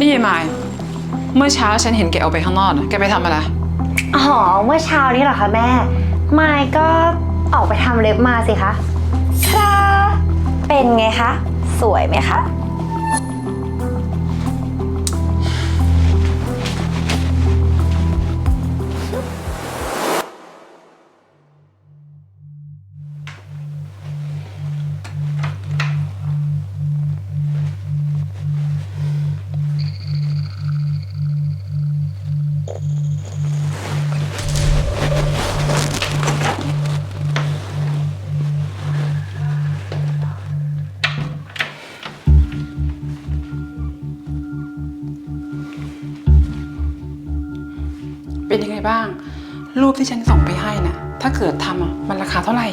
นี่ยายมาย เมื่อเช้าฉันเห็นแกออกไปข้างนอกนะแกไปทำอะไร อ๋อ เมื่อเช้านี้เหรอคะแม่ มายก็ออกไปทำเล็บมาสิคะครับเป็นไงคะ สวยไหมคะ บ้าง รูปที่ฉันส่งไปให้น่ะ ถ้าเกิดทำอะมันราคาเท่าไหร่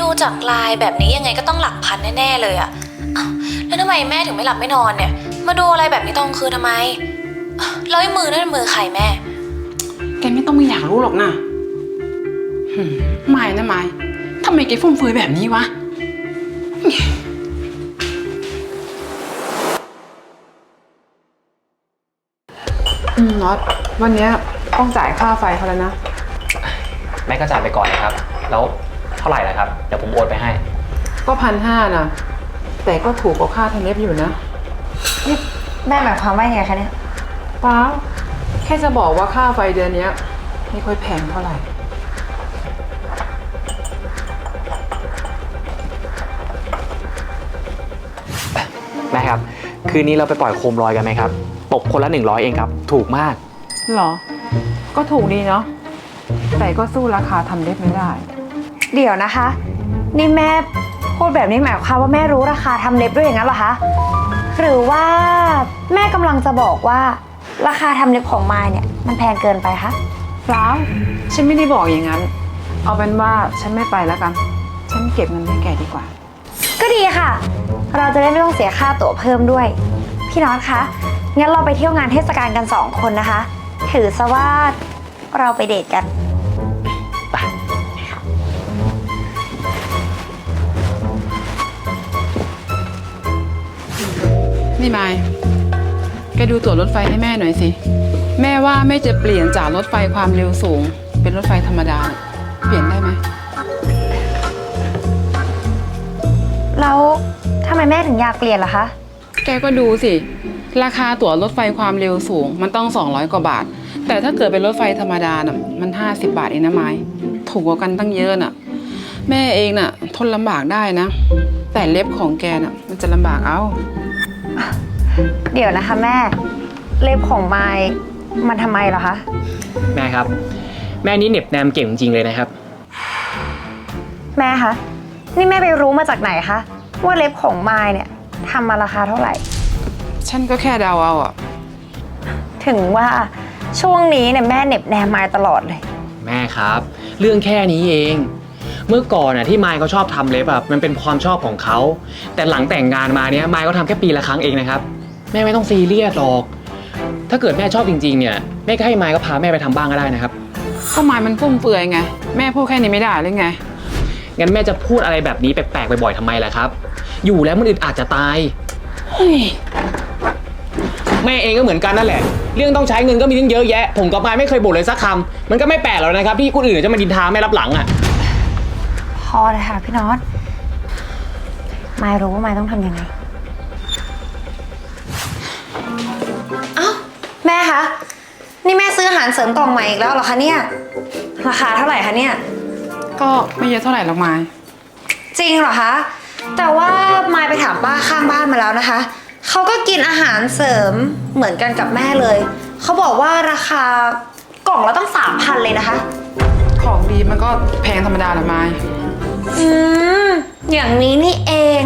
ดูจากลายแบบนี้ยังไงก็ต้องหลักพันแน่ๆเลยอะอ้าวแล้วทำไมแม่ถึงไม่หลับไม่นอนเนี่ย มาดูอะไรแบบนี้ตอนกลางคืนทำไมอ้าวแล้วไอ้มือนั่นมือใครแม่ แกไม่ต้องมีอยากรู้หรอกนะหืมไม่นะไม่ทำไมแกฟุ่มเฟือยแบบนี้วะ อืมน็อตวันเนี้ย ต้องจ่ายค่าไฟเขาแล้วนะ แม่ก็จ่ายไปก่อนนะครับ แล้วเท่าไหร่ล่ะครับ เดี๋ยวผมโอนไปให้ ก็พันห้านะ แต่ก็ถูกกว่าค่าทำเล็บอยู่นะ นี่แม่หมายความว่ายังไงคะเนี่ยเปล่าแค่จะบอกว่าค่าไฟเดือนเนี้ยไม่ค่อยแพงเท่าไหร่ แม่ครับ คืนนี้เราไปปล่อยโคมลอยกันไหมครับ ตกคนละ 100 เองครับ ถูกมาก หรอ ก็ถูกดีเนาะแต่ก็สู้ราคาทำเล็บไม่ได้ เดี๋ยวนะคะ นี่แม่พูดแบบนี้หมายความว่าแม่รู้ราคาทำเล็บด้วยอย่างนั้นเหรอคะ หรือว่าแม่กำลังจะบอกว่า ราคาทำเล็บของมายเนี่ย มันแพงเกินไปคะเปล่าฉันไม่ได้บอกอย่างนั้น เอาเป็นว่าฉันไม่ไปแล้วกัน ฉันเก็บเงินให้แกดีกว่า ก็ดีค่ะ เราจะได้ไม่ต้องเสียค่าตั๋วเพิ่มด้วย พี่น็อตคะงั้นเราไปเที่ยวงานเทศกาลกันสองคนนะคะ ถือซะว่าเราไปเดทกัน นี่มายแกดูตั๋วรถไฟให้แม่หน่อยสิ แม่ว่าแม่จะเปลี่ยนจากรถไฟความเร็วสูง เป็นรถไฟธรรมดาเนี่ยเปลี่ยนได้ไหม แล้วทำไมแม่ถึงอยากเปลี่ยนล่ะคะ แกก็ดูสิ ราคาตั๋วรถไฟความเร็วสูงมันต้อง 200 กว่าบาท แต่ถ้าเกิดเป็นรถไฟธรรมดาน่ะมัน 50 บาทเองนะไม้ถูกกว่ากันตั้งเยอะน่ะ แม่เองน่ะ ทนลำบากได้นะ แต่เล็บของแกน่ะ มันจะลำบากเอา เดี๋ยวนะคะแม่ เล็บของมายมันทำไมเหรอคะ แม่ครับ แม่นี่เหน็บแนมเก่งจริงๆเลยนะครับ แม่คะ นี่แม่ไปรู้มาจากไหนคะ ว่าเล็บของมายเนี่ยทำมาราคาเท่าไหร่ ฉันก็แค่เดาเอาอะถึงว่าช่วงนี้เนี่ยแม่เหน็บแนมมายตลอดเลย แม่ครับ เรื่องแค่นี้เอง เมื่อก่อนน่ะที่มายเขาชอบทำเล็บแบบมันเป็นความชอบของเขา แต่หลังแต่งงานมาเนี้ยมายก็ทำแค่ปีละครั้งเองนะครับ แม่ไม่ต้องซีเรียสหรอก ถ้าเกิดแม่ชอบจริงๆเนี่ยแม่ก็ให้มายก็พาแม่ไปทำบ้างก็ได้นะครับ ก็ไม้มันฟุ่มเฟือยไง แม่พูดแค่นี้ไม่ได้หรือไง งั้นแม่จะพูดอะไรแบบนี้แปลกๆบ่อยๆทำไมล่ะครับ อยู่แล้วมันอึดอาจจะตาย เฮ้ย แม่เองก็เหมือนกันนั่นแหละ เรื่องต้องใช้เงินก็มีตั้งเยอะแยะ ผมกับมายไม่เคยบ่นเลยสักคำมันก็ไม่แปลกหรอกนะครับ ที่คนอื่นจะมาดินทาแม่รับหลังอะ พอเลยค่ะพี่น็อตมายรู้ว่ามายต้องทำยังไง เอ้าแม่คะ นี่แม่ซื้ออาหารเสริมกล่องใหม่อีกแล้วเหรอคะเนี่ย ราคาเท่าไหร่คะเนี่ย ก็ไม่เยอะเท่าไหร่หรอกไม้จริงเหรอคะ แต่ว่ามายไปถามป้าข้างบ้านมาแล้วนะคะ เขาก็กินอาหารเสริมเหมือนกันกับแม่เลย เขาบอกว่าราคากล่องละต้องสามพันเลยนะคะ ของดีมันก็แพงธรรมดาแหละไม้อืม อย่างนี้นี่เอง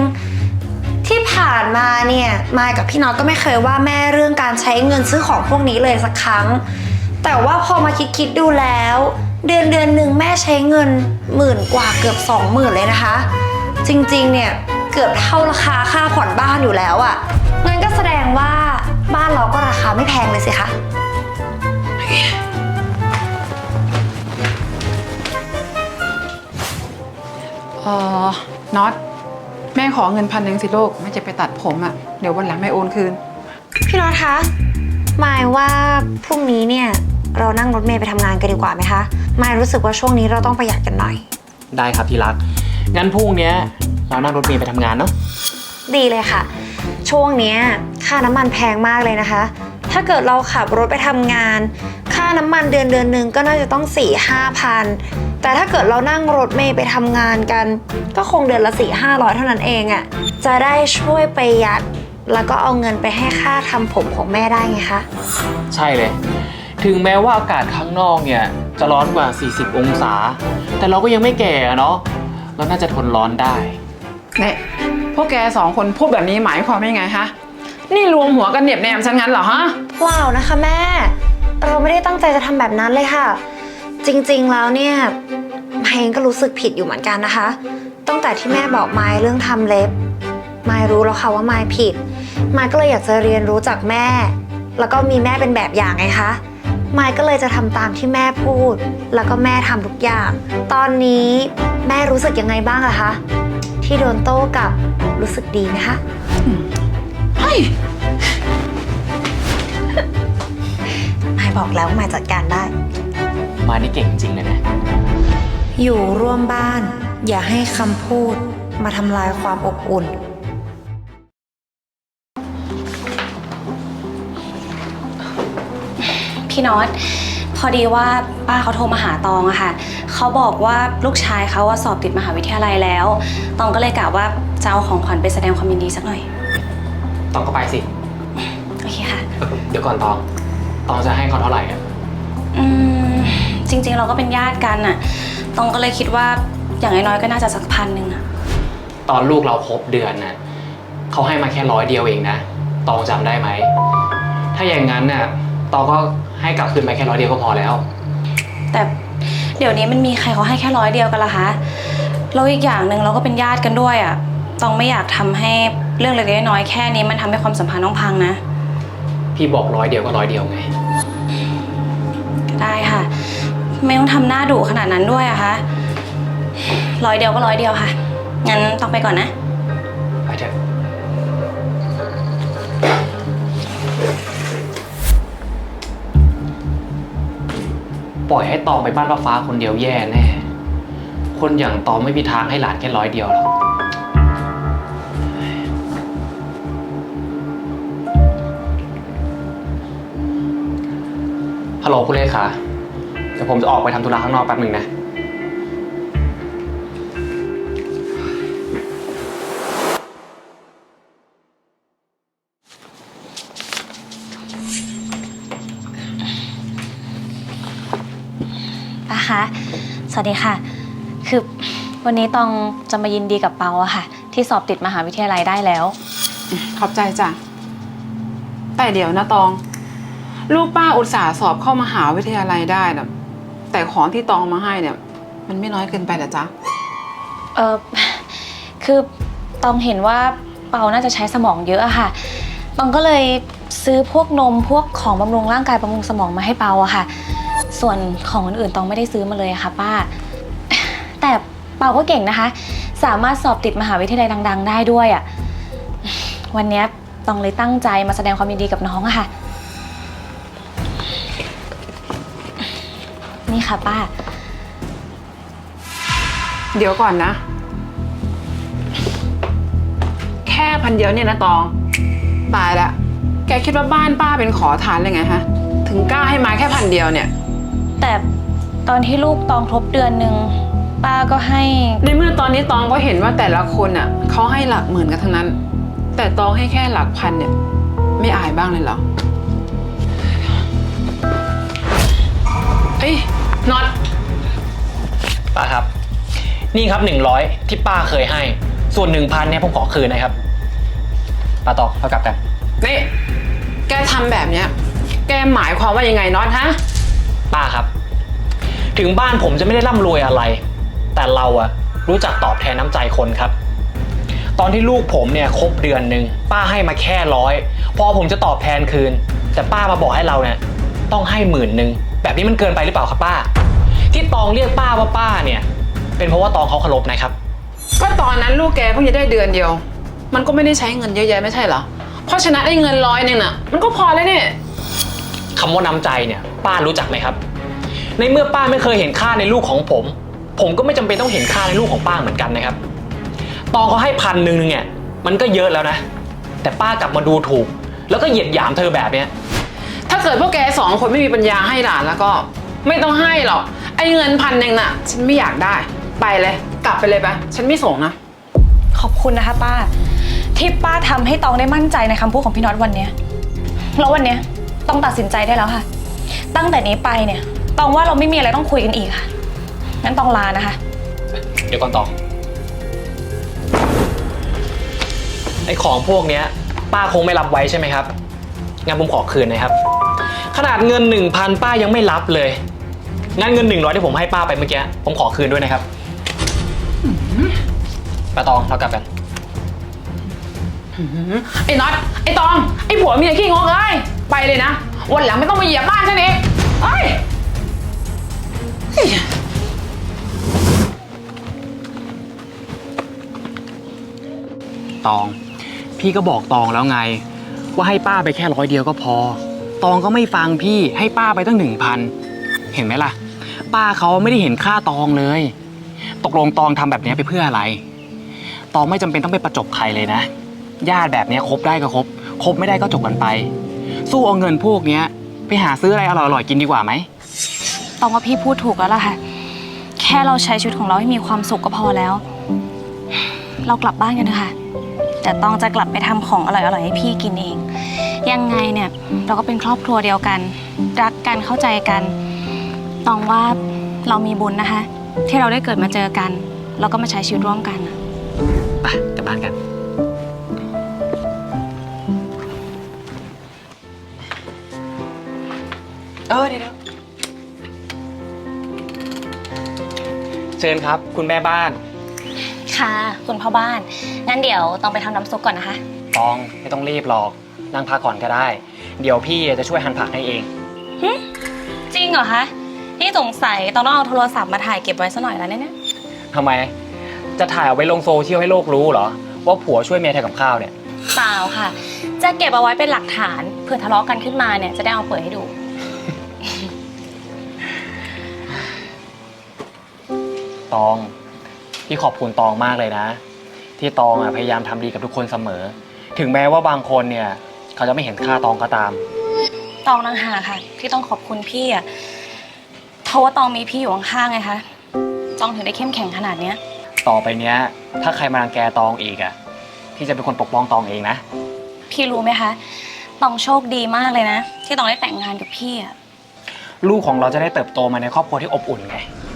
ที่ผ่านมาเนี่ยมายกับพี่น็อตก็ไม่เคยว่าแม่เรื่องการใช้เงินซื้อของพวกนี้เลยสักครั้ง แต่ว่าพอมาคิดคิดๆดูแล้ว เดือนเดือนหนึ่งแม่ใช้เงินหมื่นกว่าเกือบสองหมื่นเลยนะคะ จริงๆเนี่ยเกือบเท่าราคาค่าผ่อนบ้านอยู่แล้วอะ่ะงั้นก็ แสดงว่าบ้านเราก็ราคาไม่แพงเลยสิคะ เออน็อต แม่ขอเงินพันหนึ่งสิลูกแม่จะไปตัดผมอะ่ะ เดี๋ยววันหลังแม่โอนคืน พี่น็อตคะหมายว่าพรุ่งนี้เนี่ยเรานั่งรถเมล์ไปทำงานกันดีกว่าไหมคะหมายรู้สึกว่าช่วงนี้เราต้องประหยัดกันหน่อย ได้ครับที่รัก งั้นพรุ่งเนี้ยเรานั่งรถเมล์ไปทำงานเนาะ ดีเลยค่ะ ช่วงเนี้ยค่าน้ำมันแพงมากเลยนะคะ ถ้าเกิดเราขับรถไปทำงาน ค่าน้ำมันเดือนเดือนหนึ่งก็น่าจะต้อง4ี่ห้าพันแต่ถ้าเกิดเรานั่งรถเมล์ไปทำงานกัน ก็คงเดือนละสี่ห้าร้อยเท่านั้นเองอะ่ะจะได้ช่วยประหยัดแล้วก็เอาเงินไปให้ค่าทำผมของแม่ได้ไงคะใช่เลย ถึงแม้ว่าอากาศข้างนอกเนี่ยจะร้อนกว่า 40 องศา แต่เราก็ยังไม่แก่อะเนาะเราน่าจะทนร้อนได้ เนี่ยพ วกแกสองคนพูดแบบนี้หมายความว่ายังไงฮะ นี่รวมหัวกันเหน็บแนมฉันงั้นเหรอฮะ เปล่านะคะแม่ เราไม่ได้ตั้งใจจะทำแบบนั้นเลยค่ะ จริงๆแล้วเนี่ยไมายเองก็รู้สึกผิดอยู่เหมือนกันนะคะ ตั้งแต่ที่แม่บอกไมายเรื่องทำเล็บไมายรู้แล้วค่ะว่าไมายผิดไมายก็เลยอยากจะเรียนรู้จากแม่ แล้วก็มีแม่เป็นแบบอย่างไงคะไมายก็เลยจะทำตามที่แม่พูด แล้วก็แม่ทำทุกอย่าง ตอนนี้แม่รู้สึกยังไงบ้างอะคะ ที่โดนโต้กลับรู้สึกดีไหมคะ เฮ้ยไมายบอกแล้วว่าไมายจัดการได้ มานี่เก่งจริงเลยนะ อยู่ร่วมบ้าน อย่าให้คำพูดมาทำลายความอบอุ่น พี่น็อต พอดีว่าป้าเขาโทรมาหาตองอะค่ะ เขาบอกว่าลูกชายเขาว่าสอบติดมหาวิทยาลัยแล้ว ตองก็เลยกะว่าจะเอาของขวัญไปแสดงความยินดีสักหน่อย ตองก็ไปสิ โอเคค่ะเออเดี๋ยวก่อนตอง ตองจะให้เขาเท่าไหร่อะอืมจริงๆเราก็เป็นญาติกันอะตองก็เลยคิดว่าอย่างน้อยๆก็น่าจะสักพันหนึ่งอะตอนลูกเราครบเดือนน่ะเขาให้มาแค่ร้อยเดียวเองนะ ตองจำได้ไหม ถ้าอย่างนั้นน่ะ ตองก็ให้กลับคืนไปแค่ร้อยเดียวก็พอแล้ว แต่เดี๋ยวนี้มันมีใครเขาให้แค่ร้อยเดียวกันละคะแล้วอีกอย่างหนึ่งเราก็เป็นญาติกันด้วยอะตองไม่อยากทำให้เรื่องเล็กๆน้อยๆแค่นี้มันทำให้ความสัมพันธ์ต้องพังนะ พี่บอกร้อยเดียวก็ร้อยเดียวไง ได้ค่ะ ไม่ต้องทำหน้าดุขนาดนั้นด้วยอะคะร้อยเดียวก็ร้อยเดียวค่ะ งั้นต้องไปก่อนนะ ปล่อยให้ตองไปบ้านป้าฟ้าคนเดียวแย่แน่ คนอย่างตองไม่มีทางให้หลานแค่ร้อยเดียวหรอก ฮัลโหลคุณเลขา เดี๋ยวผมจะออกไปทำธุระข้างนอกแป๊บหนึ่งนะ วัสดีค่ะ คือวันนี้ตองจะมายินดีกับเปาอะค่ะ ที่สอบติดมหาวิทยาลัยได้แล้ว ขอบใจจ้ะ แต่เดี๋ยวนะตอง ลูกป้าอุตส่าห์สอบเข้ามหาวิทยาลัยได้นะแต่ของที่ตองมาให้เนี่ย มันไม่น้อยเกินไปเหรอจ๊ะ เออคือตองเห็นว่าเปาน่าจะใช้สมองเยอะอะค่ะ ตองก็เลยซื้อพวกนมพวกของบำรุงร่างกายบำรุงสมองมาให้เปาอะค่ะ ส่วนของอื่นๆตองไม่ได้ซื้อมาเลยอะค่ะป้า แต่เปาก็เก่งนะคะ สามารถสอบติดมหาวิทยาลัยดัง ๆ ได้ด้วยอะวันเนี้ยตองเลยตั้งใจมาแสดงความยินดีกับน้องอะค่ะ นี่ค่ะป้า เดี๋ยวก่อนนะ แค่พันเดียวเนี่ยนะตอง ตายละ แกคิดว่าบ้านป้าเป็นขอทานเลยไงฮะ ถึงกล้าให้มาแค่พันเดียวเนี่ย แต่ตอนที่ลูกตองครบเดือนหนึ่งป้าก็ให้ ในเมื่อตอนนี้ตองก็เห็นว่าแต่ละคนอะเขาให้หลักหมื่นกันทั้งนั้น แต่ตองให้แค่หลักพันเนี่ยไม่อายบ้างเลยเหรอเอ้ยน็อตป้าครับ นี่ครับ 100 ที่ป้าเคยให้ ส่วน 1,000เนี่ยผมขอคืนนะครับป้าตอกเท่ากับกันนี่แกทำแบบเนี้ย แกหมายความว่ายังไงน็อตฮะ ป้าครับ ถึงบ้านผมจะไม่ได้ร่ำรวยอะไร แต่เราอะรู้จักตอบแทนน้ำใจคนครับ ตอนที่ลูกผมเนี่ยครบเดือนหนึ่งป้าให้มาแค่ร้อยพอผมจะตอบแทนคืน แต่ป้ามาบอกให้เราเนี่ยต้องให้หมื่นหนึ่งแบบนี้มันเกินไปหรือเปล่าครับป้า ที่ตองเรียกป้าว่าป้าเนี่ย เป็นเพราะว่าตองเขาเคารพนะครับ ก็ตอนนั้นลูกแกเพิ่งจะได้เดือนเดียว มันก็ไม่ได้ใช้เงินเยอะแยะไม่ใช่เหรอ เพราะฉะนั้นไอ้เงินร้อยหนึ่งน่ะ มันก็พอแล้วเนี่ย คำว่าน้ำใจเนี่ย ป้ารู้จักไหมครับ ในเมื่อป้าไม่เคยเห็นค่าในลูกของผม ผมก็ไม่จำเป็นต้องเห็นค่าในลูกของป้าเหมือนกันนะครับ ตองเขาให้พันหนึ่งเนี่ย มันก็เยอะแล้วนะ แต่ป้ากลับมาดูถูก แล้วก็เหยียดหยามเธอแบบเนี้ย ถ้าเกิดพวกแกสองคนไม่มีปัญญาให้หลานแล้วก็ ไม่ต้องให้หรอกไอ้เงินพันหนึ่งน่ะ ฉันไม่อยากได้ ไปเลย กลับไปเลยไปะฉันไม่ส่งนะ ขอบคุณนะคะป้า ที่ป้าทำให้ตองได้มั่นใจในคำพูดของพี่น็อตวันเนี้ยแล้ววันเนี้ย ต้องตัดสินใจได้แล้วค่ะ ตั้งแต่นี้ไปเนี่ยตองว่าเราไม่มีอะไรต้องคุยกันอีกค่ะงั้นตองลานะคะ เดี๋ยวก่อนต่อไอ้ของพวกเนี้ย ป้าคงไม่รับไว้ใช่ไหมครับงั้นผมขอคืนนะครับ ขนาดเงิน 1,000 ป้ายังไม่รับเลย งั้นเงิน100ที่ผมให้ป้าไปเมื่อกี้ผมขอคืนด้วยนะครับป้าตองเรากลับกัน ไอ้น็อต ไอ้ตอง ไอ้ผัวเมียขี้งกเอ้ย ไปเลยนะ วันหลังไม่ต้องมาเหยียบบ้านฉันอีกเอ้ยตอง พี่ก็บอกตองแล้วไง ว่าให้ป้าไปแค่ร้อยเดียวก็พอ ตองก็ไม่ฟังพี่ให้ป้าไปตั้งหนึ่งพันเห็นไหมล่ะ ป้าเขาไม่ได้เห็นค่าตองเลย ตกลงตองทำแบบนี้ไปเพื่ออะไร ตองไม่จำเป็นต้องไปประจบใครเลยนะ ญาติแบบนี้คบได้ก็คบคบไม่ได้ก็จบกันไป สู้เอาเงินพวกเนี้ยไปหาซื้ออะไรอร่อยๆกินดีกว่าไหมตองว่าพี่พูดถูกแล้วล่ะค่ะ แค่เราใช้ชีวิตของเราให้มีความสุขก็พอแล้ว เรากลับบ้านกันเถอะค่ะ แต่ต้องจะกลับไปทำของอร่อยๆให้พี่กินเอง ยังไงเนี่ยเราก็เป็นครอบครัวเดียวกัน รักกันเข้าใจกันตองว่าเรามีบุญนะคะ ที่เราได้เกิดมาเจอกัน แล้วก็มาใช้ชีวิตร่วมกันอะไปกลับบ้านกัน เออเดี๋ยวเชิญครับ คุณแม่บ้าน ค่ะคุณพ่อบ้าน งั้นเดี๋ยวต้องไปทำน้ำซุปก่อนนะคะ ตองไม่ต้องรีบหรอก นั่งพักก่อนก็ได้ เดี๋ยวพี่จะช่วยหั่นผักให้เอง จริงเหรอคะนี่สงสัยต้องเอาโทรศัพท์มาถ่ายเก็บไว้ซะหน่อยแล้วเนี่ย ทำไม จะถ่ายเอาไว้ลงโซเชียลให้โลกรู้เหรอ ว่าผัวช่วยเมียทำกับข้าวเนี่ย เปล่าค่ะ จะเก็บเอาไว้เป็นหลักฐานเผื่อทะเลาะกันขึ้นมาเนี่ยจะได้เอาเปิดให้ดู ตอง พี่ขอบคุณตองมากเลยนะ ที่ตองอะพยายามทำดีกับทุกคนเสมอ ถึงแม้ว่าบางคนเนี่ย เขาจะไม่เห็นค่าตองก็ตาม ตองนังหากค่ะ ที่ต้องขอบคุณพี่อะเพราะว่าตองมีพี่อยู่ข้างๆไงคะตองถึงได้เข้มแข็งขนาดเนี้ย ต่อไปเนี้ย ถ้าใครมารังแกตองอีกอะพี่จะเป็นคนปกป้องตองเองนะ พี่รู้ไหมคะตองโชคดีมากเลยนะ ที่ตองได้แต่งงานกับพี่อะ ลูกของเราจะได้เติบโตมาในครอบครัวที่อบอุ่นไงค่ะ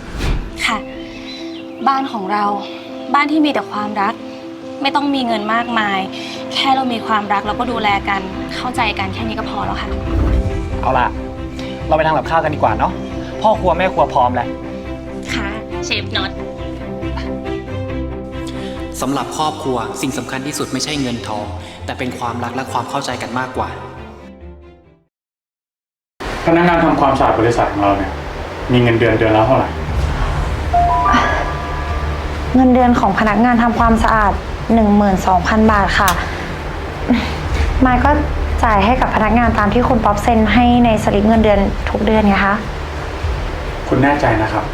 บ้านของเรา บ้านที่มีแต่ความรัก ไม่ต้องมีเงินมากมาย แค่เรามีความรักแล้วก็ดูแลกัน เข้าใจกันแค่นี้ก็พอแล้วค่ะ เอาล่ะ เราไปทำกับข้าวกันดีกว่าเนาะ พ่อครัวแม่ครัวพร้อมแล้ว ค่ะ เชฟน็อต สำหรับครอบครัวสิ่งสำคัญที่สุดไม่ใช่เงินทอง แต่เป็นความรักและความเข้าใจกันมากกว่า พนักงานทำความสะอาดบริษัทของเราเนี่ยมีเงินเดือนเดือนละเท่าไหร่ เงินเดือนของพนักงานทำความสะอาด 12,000 บาทค่ะ มายก็จ่ายให้กับพนักงานตามที่คุณป๊อปเซ็นให้ในสลิปเงินเดือนทุกเดือนไงคะ คุณแน่ใจนะครับ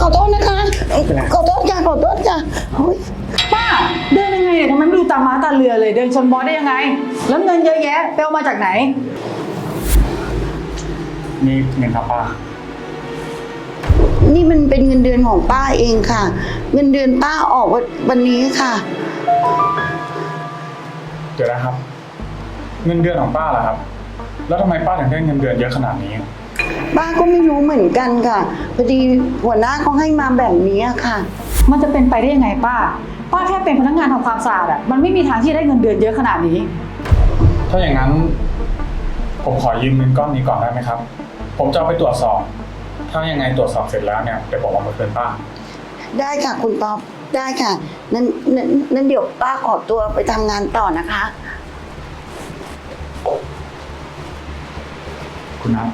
ขอโทษนะคะ ขอโทษค่ะ ขอโทษค่ะโอ๊ยป้า เดินยังไงเนี่ยทำไมไม่ดูตามม้าตาเรือเลย เดินชนบอสได้ยังไง แล้วเงินเยอะแยะไปเอามาจากไหน นี่เงินครับป้า นี่มันเป็นเงินเดือนของป้าเองค่ะ เงินเดือนป้าออกวันวันนี้ค่ะ เดี๋ยวนะครับ เงินเดือนของป้าเหรอครับ แล้วทำไมป้าถึงได้เงินเดือนเยอะขนาดนี้ ป้าก็ไม่รู้เหมือนกันค่ะพอดีหัวหน้าเขาให้มาแบบนี้ค่ะ มันจะเป็นไปได้ยังไงป้า ป้าแค่เป็นพนักงานทำความสะอาดอะมันไม่มีทางที่จะได้เงินเดือนเยอะขนาดนี้ ถ้าอย่างนั้น ผมขอยืมเงินก้อนนี้ก่อนได้ไหมครับ ผมจะเอาไปตรวจสอบ ถ้ายังไงตรวจสอบเสร็จแล้วเนี่ยเดี๋ยวผมเอามาคืนป้า ได้ค่ะคุณป๊อปได้ค่ะนั้นนั้นนั้นเดี๋ยวป้าขอตัวไปทำงานต่อนะคะ คุณนัท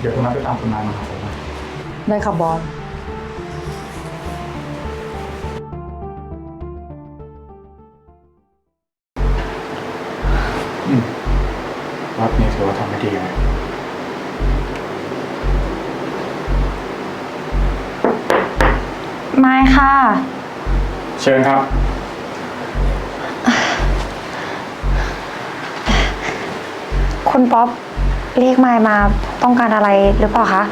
เดี๋ยวคุณนัทไปตามคุณนายมาหาผมนะ ได้ค่ะบอส นี้ถือว่าทำได้ดีเลยไม่ค่ะ เชิญครับ คุณป๊อปเรียกมายมาต้องการอะไรหรือเปล่าคะ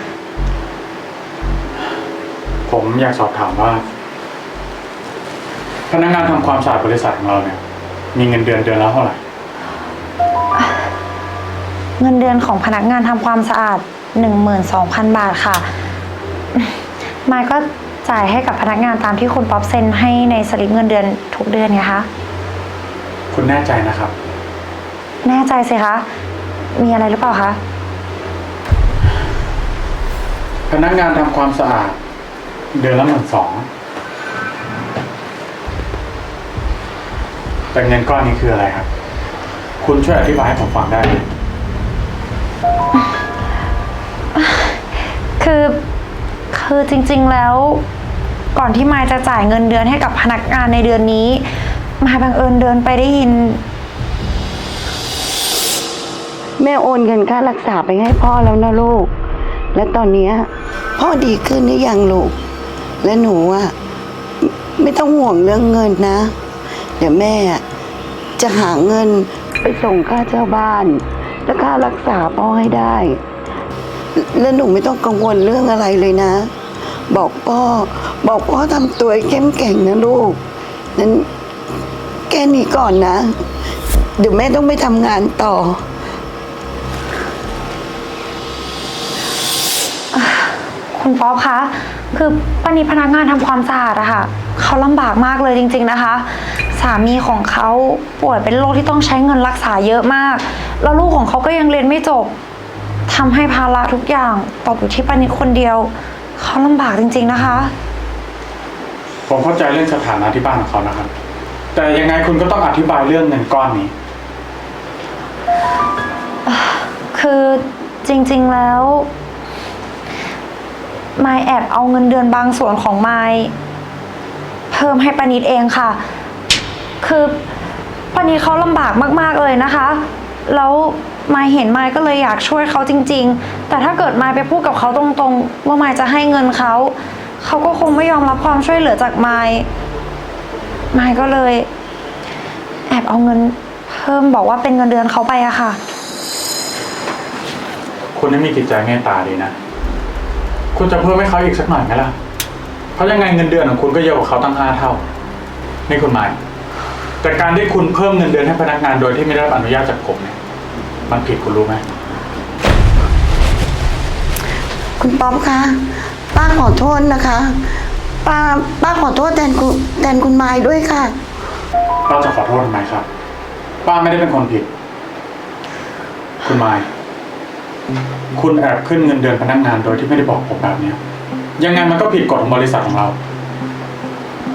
ผมอยากสอบถามว่า พนักงานทำความสะอาดบริษัทของเราเนี่ย มีเงินเดือนเดือนละเท่าไหร่ เงินเดือนของพนักงานทำความสะอาด 12,000 บาทค่ะ มายก็จ่ายให้กับพนักงานตามที่คุณป๊อปเซ็นให้ในสลิปเงินเดือนทุกเดือนไงคะ คุณแน่ใจนะครับ แน่ใจสิคะ มีอะไรหรือเปล่าคะ พนักงานทำความสะอาด เดือนละหมื่นสองแต่เงินก้อนนี้คืออะไรครับ คุณช่วยอธิบายให้ผมฟังได้ไหม คือคือจริงๆแล้ว ก่อนที่มายจะจ่ายเงินเดือนให้กับพนักงานในเดือนนี้ มายบังเอิญเดินไปได้ยิน แม่โอนเงินค่ารักษาไปให้พ่อแล้วนะลูก และตอนเนี้ยพ่อดีขึ้นหรือยังลูก และหนูอะไม่ไม่ต้องห่วงเรื่องเงินนะ เดี๋ยวแม่อะจะหาเงินไปส่งค่าเช่าบ้าน และค่ารักษาพ่อให้ได้ และหนูไม่ต้องกังวลเรื่องอะไรเลยนะ บอกพ่อ บอกพ่อทำตัวให้เข้มแข็งนะลูกนั้นแค่นี้ก่อนนะ เดี๋ยวแม่ต้องไปทำงานต่อ คุณป๊อปคะ คือป้านิดพนักงานทำความสะอาดอะค่ะ เขาลำบากมากเลยจริง ๆ นะคะามีของเขาป่วยเป็นโรคที่ต้องใช้เงินรักษาเยอะมาก แล้วลูกของเขาก็ยังเรียนไม่จบทำให้ภาระทุกอย่างตกอยู่ที่ป้านิดคนเดียวเขาลำบากจริง ๆนะคะ ผมเข้าใจเรื่องสถานะที่บ้านของเขานะครับ แต่ยังไงคุณก็ต้องอธิบายเรื่องเงินก้อนนี้ คือจริงๆแล้วมายแอบเอาเงินเดือนบางส่วนของมายเพิ่มให้ปานิดเองค่ะ คือปานิดเขาลำบากมาก ๆ เลยนะคะ แล้วมายเห็นมายก็เลยอยากช่วยเขาจริง ๆ แต่ถ้าเกิดมายไปพูดกับเขาตรงๆ ว่ามายจะให้เงินเขา เขาก็คงไม่ยอมรับความช่วยเหลือจากมายมายก็เลย แอบเอาเงินเพิ่มบอกว่าเป็นเงินเดือนเขาไปอะค่ะ คุณนี่มีจิตใจเมตตาดีนะ คุณจะเพิ่มให้เขาอีกสักหน่อยไหมล่ะ เพราะยังไงเงินเดือนของคุณก็เยอะกว่าเขาตั้งห้าเท่า นี่คุณหมาย แต่การที่คุณเพิ่มเงินเดือนให้พนักงานโดยที่ไม่ได้รับอนุญาตจากผมเนี่ยมันผิดคุณรู้ไหมคุณป๊อปคะป้าขอโทษนะคะ ป้าป้าขอโทษแทนคุณแทนคุณไม้ด้วยค่ะ ป้าจะขอโทษทำไมครับ ป้าไม่ได้เป็นคนผิด คุณไมายคุณแอบขึ้นเงินเดือนพนักงานโดยที่ไม่ได้บอกผมแบบเนี้ยยังไงมันก็ผิดกฎของบริษัทของเรา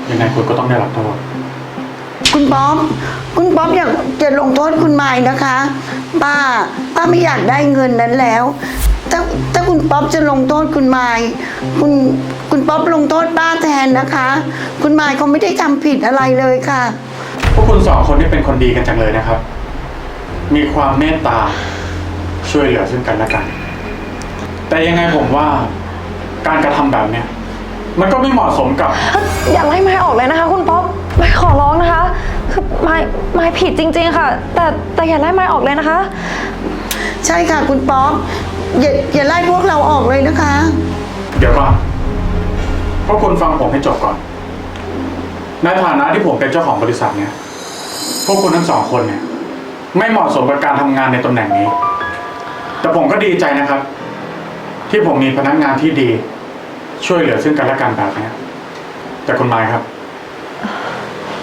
ยังไงคุณก็ต้องได้รับโทษ คุณป๊อปคุณป๊อปอยากจะลงโทษคุณไม้นะคะ ป้า ป้าไม่อยากได้เงินนั้นแล้ว ถ้าถ้าคุณป๊อปจะลงโทษคุณไม้คุณคุณป๊อปลงโทษป้าแทนนะคะ คุณไม้เขาไม่ได้ทำผิดอะไรเลยค่ะ พวกคุณสองคนนี่เป็นคนดีกันจังเลยนะครับ มีความเมตตาช่วยเหลือซึ่งกันและกัน แต่ยังไงผมว่าการกระทำแบบเนี้ยมันก็ไม่เหมาะสมกับ อย่าไล่ไม้ออกเลยนะคะ คุณป๊อป ไม้ขอร้องนะคะ คือไม้ไม้ผิดจริง ๆ ค่ะ แต่แต่อย่าไล่ไม้ออกเลยนะคะ ใช่ค่ะคุณป๊อปอย่าอย่าไล่พวกเราออกเลยนะคะ เดี๋ยวก่อนพวกคุณฟังผมให้จบก่อน ในฐานะที่ผมเป็นเจ้าของบริษัทเนี่ย พวกคุณทั้งสองคนเนี่ย ไม่เหมาะสมกับการทำงานในตำแหน่งนี้ แต่ผมก็ดีใจนะครับ ที่ผมมีพนักงานที่ดี ช่วยเหลือซึ่งกันและกันแบบเนี้ยแต่คุณไม้ครับเพ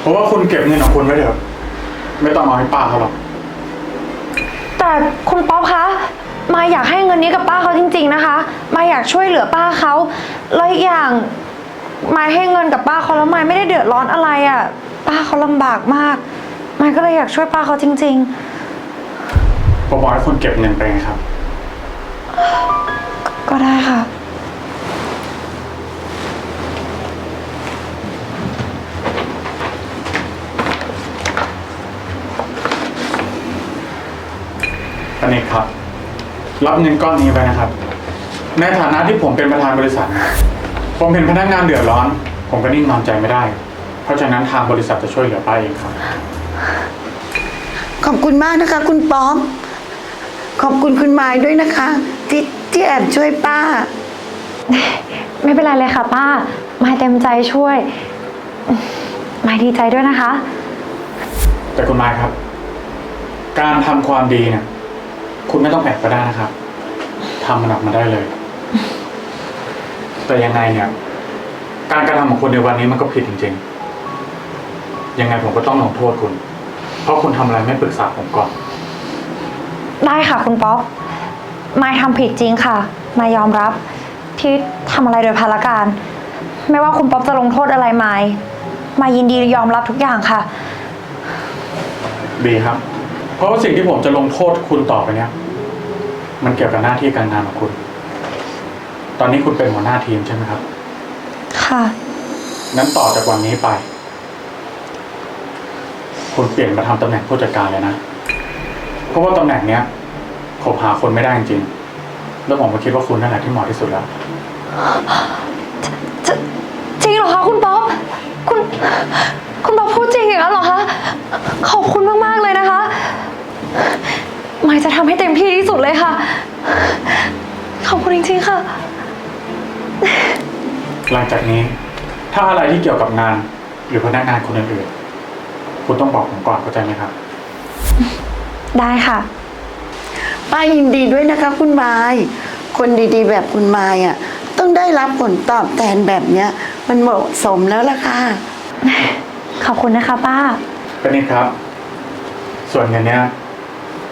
ราะว่าคุณเก็บเงินของคุณไว้เถอะไม่ต้องเอาให้ป้าเขาหรอก แต่คุณป๊อปคะมายอยากให้เงินนี้กับป้าเขาจริง ๆนะคะ มายอยากช่วยเหลือป้าเขาแล้วอีกอย่างมายให้เงินกับป้าเขาแล้วมายไม่ได้เดือดร้อนอะไรอะ่ะ ป้าเขาลำบากมากมายก็เลยอยากช่วยป้าเขาจริงผมบอกให้คุณเก็บเงินไปไงครับๆก็ได้ค่ะ รับเงินก้อนนี้ไปนะครับ ในฐานะที่ผมเป็นประธานบริษัทนะผมเห็นพนักงานเดือดร้อน ผมก็นิ่งนอนใจไม่ได้ เพราะฉะนั้นทางบริษัทจะช่วยเหลือป้าเองครับ ขอบคุณมากนะคะ คุณป๊อปขอบคุณคุณไม้ด้วยนะคะ ที่ที่แอบช่วยป้า ไม่เป็นไรเลยค่ะ ป้า มายเต็มใจช่วย มายดีใจด้วยนะคะ แต่คุณไม้ครับ การทำความดีเนี่ย คุณไม่ต้องแอบก็ได้นะครับทำมันออกมาได้เลย แต่ยังไงเนี่ย การกระทำของคุณในวันนี้มันก็ผิดจริง ๆ ยังไงผมก็ต้องลงโทษคุณ เพราะคุณทำอะไรไม่ปรึกษาผมก่อน ได้ค่ะคุณป๊อปมายทำผิดจริงค่ะ มายยอมรับที่ทำอะไรโดยพาละการ ไม่ว่าคุณป๊อปจะลงโทษอะไรมายมายยินดียอมรับทุกอย่างค่ะ ดีครับ เพราะว่าสิ่งที่ผมจะลงโทษคุณต่อไปเนี่ยมันเกี่ยวกับหน้าที่การงานของคุณ ตอนนี้คุณเป็นหัวหน้าทีมใช่ไหมครับ ค่ะงั้นต่อจากวันนี้ไป คุณเปลี่ยนมาทำตำแหน่งผู้จัดการเลยนะ เพราะว่าตำแหน่งเนี้ยผมหาคนไม่ได้จริงๆแล้วผมก็คิดว่าคุณนั่นแหละที่เหมาะที่สุดแล้ว จจริงเหรอคะคุณป๊อปคุณ คุณป๊อปพูดจริงอย่างนั้นเหรอคะ ขอบคุณมาก ๆ เลยนะคะ มายจะทำให้เต็มที่ที่สุดเลยค่ะ ขอบคุณจริงๆค่ะ หลังจากนี้ ถ้าอะไรที่เกี่ยวกับงาน หรือพนักงานคนอื่นๆคุณต้องบอกผมก่อนเข้าใจไหมครับ ได้ค่ะ ป้ายินดีด้วยนะคะคุณไม้คนดีๆ แบบคุณไม้อะ ต้องได้รับผลตอบแทนแบบเนี้ย มันเหมาะสมแล้วล่ะค่ะ ขอบคุณนะคะ ป้า ก็นี่ครับ ส่วนเงินเนี้ย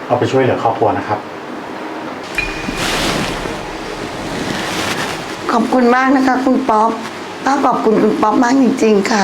เอาไปช่วยเหลือครอบครัวนะครับ ขอบคุณมากนะคะ คุณป๊อปป้าขอบคุณคุณป๊อปมากจริง ๆ ค่ะ